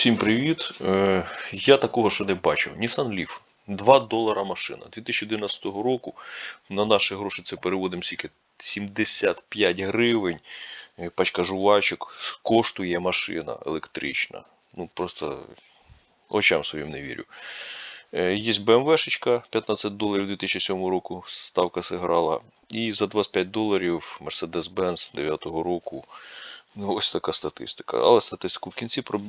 Всім привіт. Е, Я такого ще не бачив. Nissan Leaf. 2 долара машина. 2011 року на наші гроші це переводимо скільки 75 гривень. Е, Пачка жувачок. Коштує машина електрична. Ну просто очам своїм не вірю. Е, Є BMW-шечка 15 доларів 2007 року. Ставка зіграла. І за 25 доларів Mercedes-Benz 9 року. Ну, ось така статистика. Але статистику в кінці про-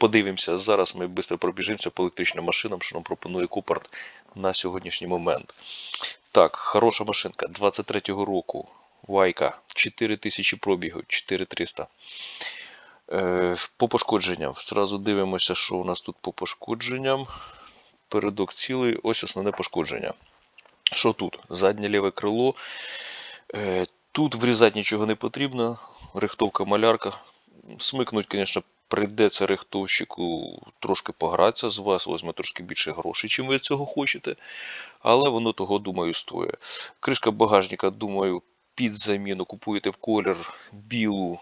подивимося. Зараз ми швидко пробіжимося по електричним машинам, що нам пропонує Купарт на сьогоднішній момент. Так, хороша машинка 23-го року. Вайка 4000 пробігу, 4300. Е, по пошкодженням. Зразу дивимося, що у нас тут по пошкодженням. Передок цілий, ось основне пошкодження. Що тут? Заднє ліве крило. Е, Тут врізати нічого не потрібно. Рихтовка малярка. Смикнуть, звісно, прийдеться рихтовщику трошки погратися з вас, візьме трошки більше грошей, чим ви цього хочете. Але воно того, думаю, стоїть. Кришка багажника, думаю, під заміну купуєте в колір білу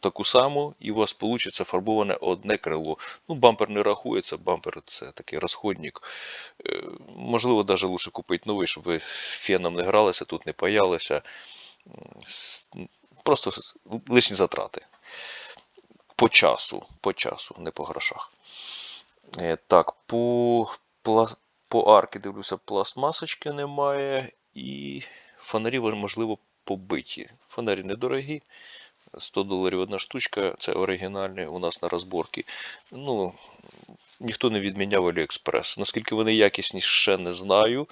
таку саму, і у вас вийде фарбоване одне крило. Ну, бампер не рахується, бампер це такий розходник. Е, Можливо, навіть лучше купити новий, щоб ви феном не гралися, тут не паялися. Просто лишні затрати. По часу, по часу, не по грошах. Е, Так, по, по арки дивлюся, пластмасочки немає. І фонарі, можливо, побиті. Фонарі недорогі. 100 доларів одна штучка, це оригінальні у нас на розборці. Ну, ніхто не відміняв Аліекспрес. Наскільки вони якісні, ще не знаю.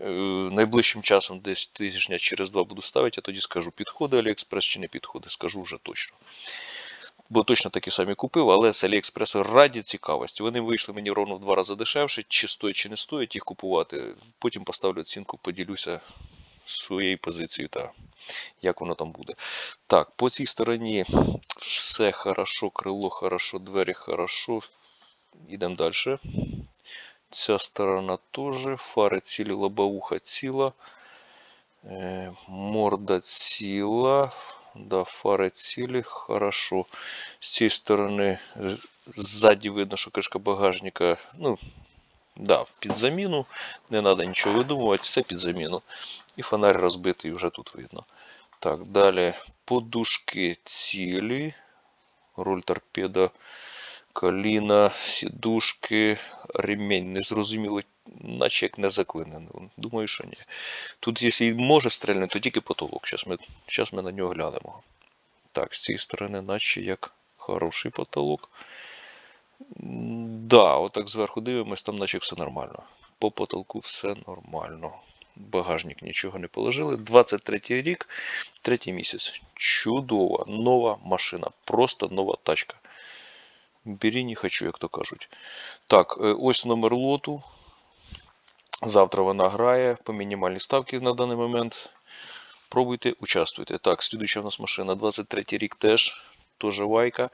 Е, Найближчим часом, десь тижня через два буду ставити, я тоді скажу, підходить Аліекспрес чи не підходить, скажу вже точно. Бо точно такі самі купив, але з Аліекспресу раді цікавості. Вони вийшли мені ровно в два рази дешевше, чи стоїть, чи не стоїть їх купувати. Потім поставлю оцінку, поділюся своєю позицією та як воно там буде. Так, по цій стороні все хорошо, крило хорошо, двері хорошо. Йдемо далі. Ця сторона теж. Фари цілі, лобовуха ціла. Е, морда ціла. Да, фари цілі, хорошо. З цієї сторони ззаді видно, що кришка багажника. Ну, да, під заміну. Не треба нічого видумувати, все під заміну. І фонарь розбитий вже тут видно. Так, далі подушки цілі. Руль торпеда, коліна, сідушки, ремінь незрозуміло, наче як не заклинений. Думаю, що ні. Тут, якщо і може стрельнути, то тільки потолок. Зараз ми, щас ми на нього глянемо. Так, з цієї сторони, наче як хороший потолок. Да, отак зверху дивимось, там наче все нормально. По потолку все нормально. Багажник нічого не положили. 23 й рік, третій місяць. Чудова, нова машина. Просто нова тачка. Бері не хочу, як то кажуть. Так, е, ось номер лоту. Завтра вона грає по мінімальній ставці на даний момент. Пробуйте, участвуйте. Так, слідуюча у нас машина 23 рік теж. Теж вайка.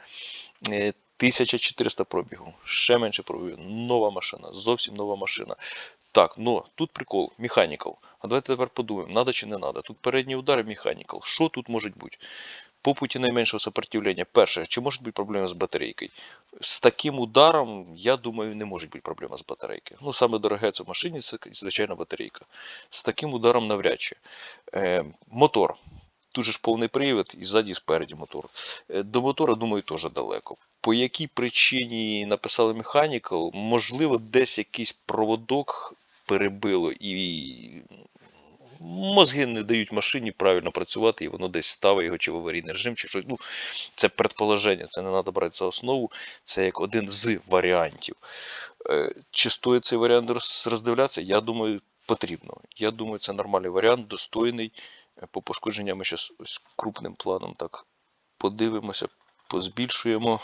Е, 1400 пробігу. Ще менше пробігу. Нова машина. Зовсім нова машина. Так, ну тут прикол, механікал. А давайте тепер подумаємо, надо чи не надо. Тут передній удар механікал. Що тут може бути? По путі найменшого сопротивлення. Перше, чи може бути проблема з батарейкою? З таким ударом, я думаю, не може бути проблема з батарейкою. Ну, саме дороге це в машині, це, звичайно, батарейка. З таким ударом навряд чи. Е, мотор. Тут ж повний привід і ззаді і спереді мотор. Е, До мотора, думаю, теж далеко. По якій причині написали Mechanical, можливо, десь якийсь проводок перебило і мозги не дають машині правильно працювати, і воно десь ставить його чи в аварійний режим, чи щось. Ну, це предположення, це не треба брати за основу. Це як один з варіантів. Е, Чи стоїть цей варіант роздивлятися? Я думаю, потрібно. Я думаю, це нормальний варіант, достойний. Е, По пошкодженням ми зараз ось крупним планом так подивимося, позбільшуємо.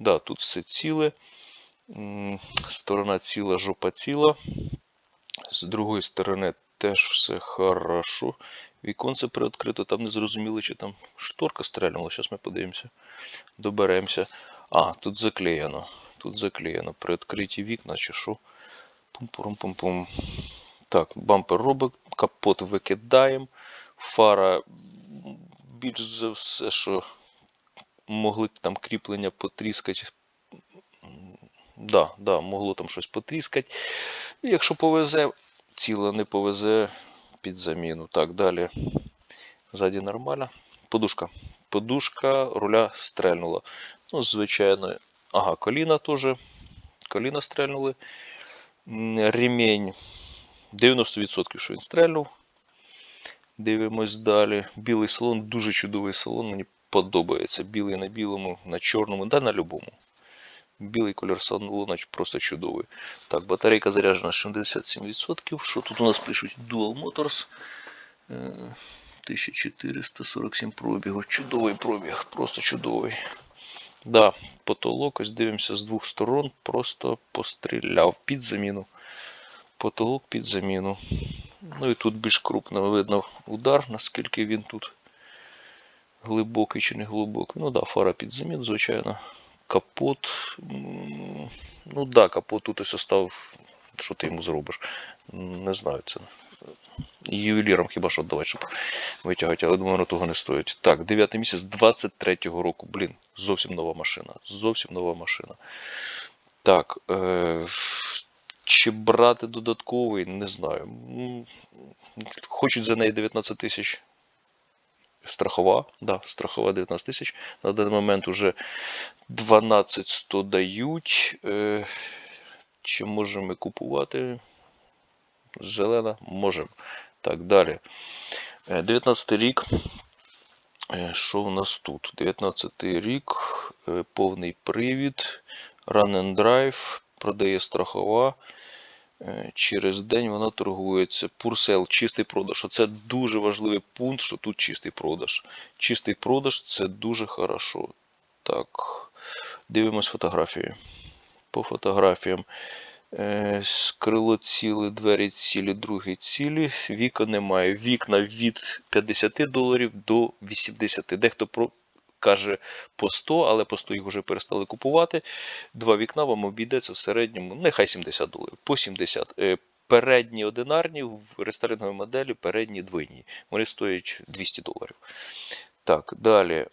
Да, тут все ціле. Сторона ціла, жопа ціла. З другої сторони теж все хорошо. Віконце приоткрито, там не зрозуміло, чи там шторка стрельнула. Зараз ми подивимося. Доберемося. А, тут заклеєно. Тут заклеєно. При відкритті вікна чи що. Пум-пум-пум-пум. Так, бампер робить, капот викидаємо. Фара більш за все, що могли там кріплення потріскати, Да, да, могло там щось потріскати. Якщо повезе, ціле не повезе під заміну. Так, далі. Ззаді нормально. Подушка. Подушка руля стрельнула. Ну, звичайно. Ага, коліна теж. Коліна стрельнули. Ремінь 90% що він стрельнув. Дивимось далі. Білий салон, дуже чудовий салон. Мені подобається. Білий на білому, на чорному, да на любому. Білий колір салону просто чудовий. Так, батарейка заряджена 67%. Що тут у нас пишуть? Dual Motors. Е, 1447 пробігу. Чудовий пробіг, просто чудовий. Да, потолок, ось дивимося з двох сторон, просто постріляв під заміну. Потолок під заміну. Ну і тут більш крупно видно удар, наскільки він тут глибокий чи не глибокий. Ну да, фара під заміну, звичайно. Капот. Ну да, капот тут ось остав. Що ти йому зробиш? Не знаю це. Ювелірам хіба що давай, щоб витягати, але думаю, на того не стоїть. Так, 9 місяць 23-го року. Блін, зовсім нова машина. Зовсім нова машина. Так. Е- чи брати додатковий, не знаю. Хочуть за неї 19 тисяч. Страхова, да, страхова 19 тисяч. На даний момент уже 12 100 дають. Е, чи можемо ми купувати? Зелена? Можемо. Так, далі. Е, 19 рік. Е, Що у нас тут? 19 рік, е, повний привід, Run and Drive, продає страхова. Е, Через день вона торгується. Пурсел, чистий продаж. Оце дуже важливий пункт, що тут чистий продаж. Чистий продаж це дуже хорошо. Так, дивимось фотографії. По фотографіям. Е, Крило ціле, двері цілі, другі цілі. Вікон немає. Вікна від 50 доларів до 80. Дехто. Каже по 100, але по 100 їх вже перестали купувати. Два вікна вам обійдеться в середньому, нехай 70 доларів, по 70. Е, Передні одинарні в рестайлінговій моделі, передні двойні. Вони стоять 200 доларів. Так, далі.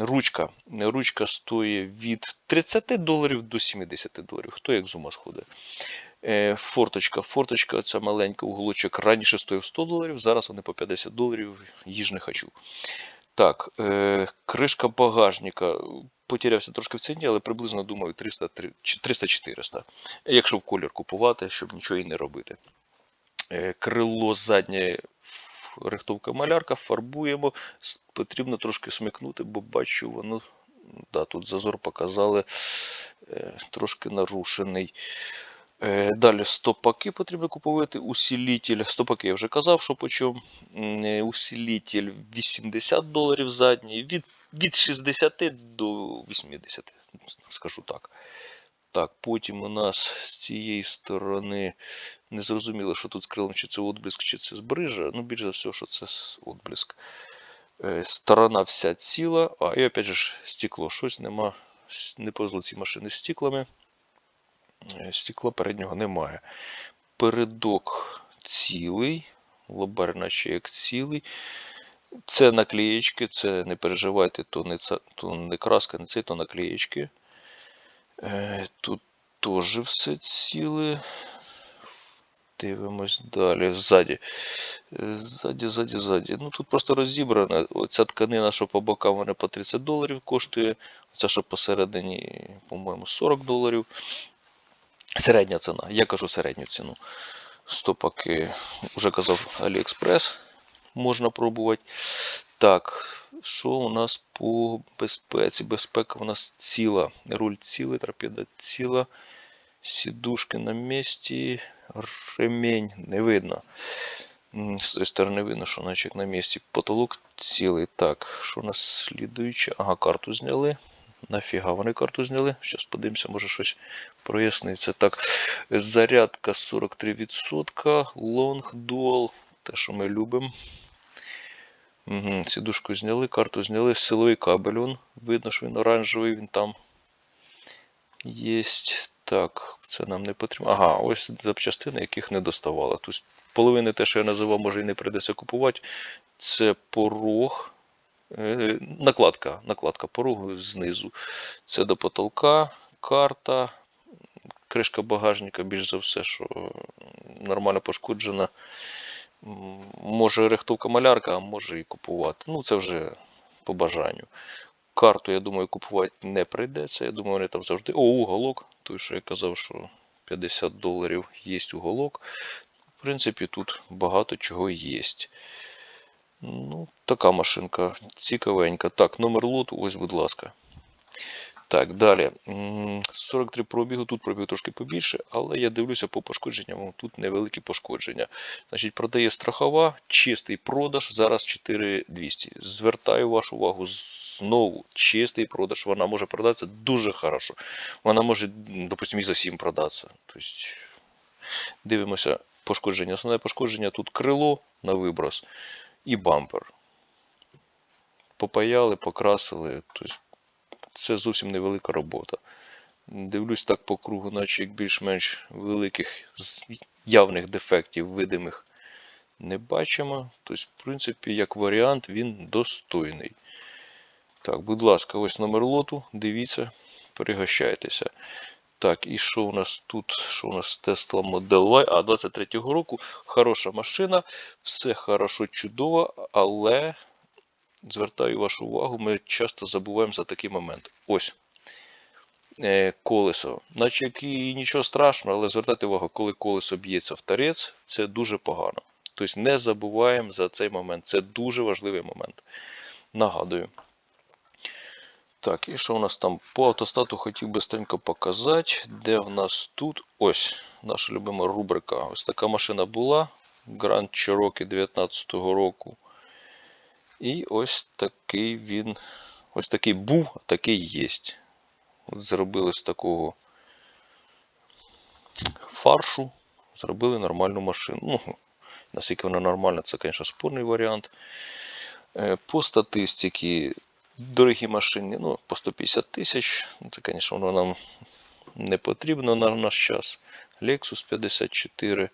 Ручка. Ручка стоїть від 30 доларів до 70 доларів. Хто як з ума сходить. Е, Форточка. Форточка, ця маленька уголочок, раніше стоїв 100 доларів, зараз вони по 50 доларів, їж не хочу. Так, е, кришка багажника. Потерявся трошки в ціні, але приблизно думаю 300-400. Якщо в колір купувати, щоб нічого і не робити. Е, Крило заднє рихтовка малярка, фарбуємо. Потрібно трошки смикнути, бо бачу, воно. Да, тут зазор показали е, трошки нарушений. Е, Далі стопаки потрібно купувати. Усилитель. Стопаки я вже казав, що по чому. М, е, Усилитель 80 доларів задній, від, від 60 до 80, скажу так. Так, потім у нас з цієї сторони не зрозуміло, що тут з крилом, чи це отблиск, чи це збрижа. Ну, більш за все, що це отблиск. Е, Сторона вся ціла. А, і опять же стекло. Щось нема. Не повезло ці машини з стеклами. Е, Стекла переднього немає. Передок цілий. Лобар цілий. Це наклеєчки, це не переживайте, то не, це, то не краска, не це, то наклеєчки. Е, тут теж все ціле. Дивимось далі. Ззаді. Е, Ззаді, ззаді, ззаді. Ну тут просто розібрана. Оця тканина, що по бокам вона по 30 доларів коштує. Оця, що посередині, по-моєму, 40 доларів. Середня ціна. Я кажу середню ціну. Стопаки, вже казав Аліекспрес. Можна пробувати. Так, що у нас по безпеці? Безпека у нас ціла. Руль цілий, торпеда ціла. Сідушки на місці. Ремень не видно. З тої сторони видно, що наче на місці. Потолок цілий. Так, що у нас слідуюче? Ага, карту зняли. Нафіга вони карту зняли? Зараз подивимося, може щось проясниться. Так, зарядка 43%. Long Dual. Те, що ми любимо. Угу, сідушку зняли, карту зняли, силовий кабель. Он. Видно, що він оранжевий, він там Єсть. Так, це нам не потрібно. Ага, ось запчастини, яких не доставало. Тобто половини те, що я називав, може і не прийдеться купувати. Це порог. Е, Накладка, накладка порогу знизу. Це до потолка, карта, кришка багажника, більш за все, що нормально пошкоджена. Може рихтовка малярка, а може і купувати. Ну, це вже по бажанню. Карту, я думаю, купувати не прийдеться. Я думаю, вони там завжди. О, уголок. Той, що я казав, що 50 доларів є уголок. В принципі, тут багато чого є. Ну, така машинка цікавенька. Так, номер лоту, ось, будь ласка. Так, далі. 43 пробігу, тут пробігу трошки побільше, але я дивлюся по пошкодженням, тут невеликі пошкодження. Значить, продає страхова, чистий продаж, зараз 4200. Звертаю вашу увагу знову, чистий продаж. Вона може продатися дуже хорошо. Вона може, допустимо, і за 7 продатися. Тобто, дивимося пошкодження. Основне пошкодження тут крило на виброс і бампер. Попаяли, покрасили. Тобто, це зовсім невелика робота. Дивлюсь так по кругу, наче як більш-менш великих явних дефектів видимих не бачимо. Тобто, в принципі, як варіант, він достойний. Так, будь ласка, ось номер лоту. Дивіться, пригощайтеся. Так, і що у нас тут? Що у нас Tesla Model Y? А 23-го року хороша машина, все хорошо, чудово, але звертаю вашу увагу, ми часто забуваємо за такий момент. Ось е, колесо. Наче і нічого страшного, але звертайте увагу, коли колесо б'ється в торець, це дуже погано. Тобто не забуваємо за цей момент. Це дуже важливий момент. Нагадую. Так, і що у нас там по автостату хотів бистренько показати, де в нас тут ось наша любима рубрика. Ось така машина була. Grand Cherokee 19-го року. І ось такий він. Ось такий був, а такий є. От зробили з такого фаршу. Зробили нормальну машину. Ну, наскільки вона нормальна, це, звісно, спорний варіант. Е, По статистиці, дорогі машини, ну, по 150 тисяч. Ну, Це, звісно, воно нам не потрібно на наш час. Lexus 54.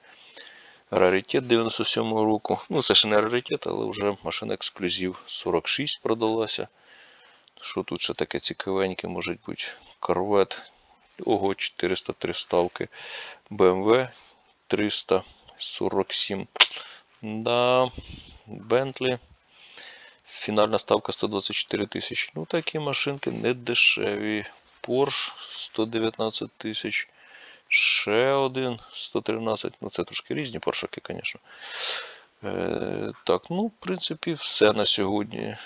Раритет 97-го року. Ну, це ще не раритет, але вже машина ексклюзив 46 продалася. Що тут ще таке цікавеньке, може бути корвет. Ого, 403 ставки. BMW 347. Да, Bentley. Фінальна ставка 124 тисячі. Ну, такі машинки не дешеві. Porsche 119 тисяч. Ще один 113. Ну, це трошки різні поршаки, звісно. Е, так, ну, в принципі, все на сьогодні.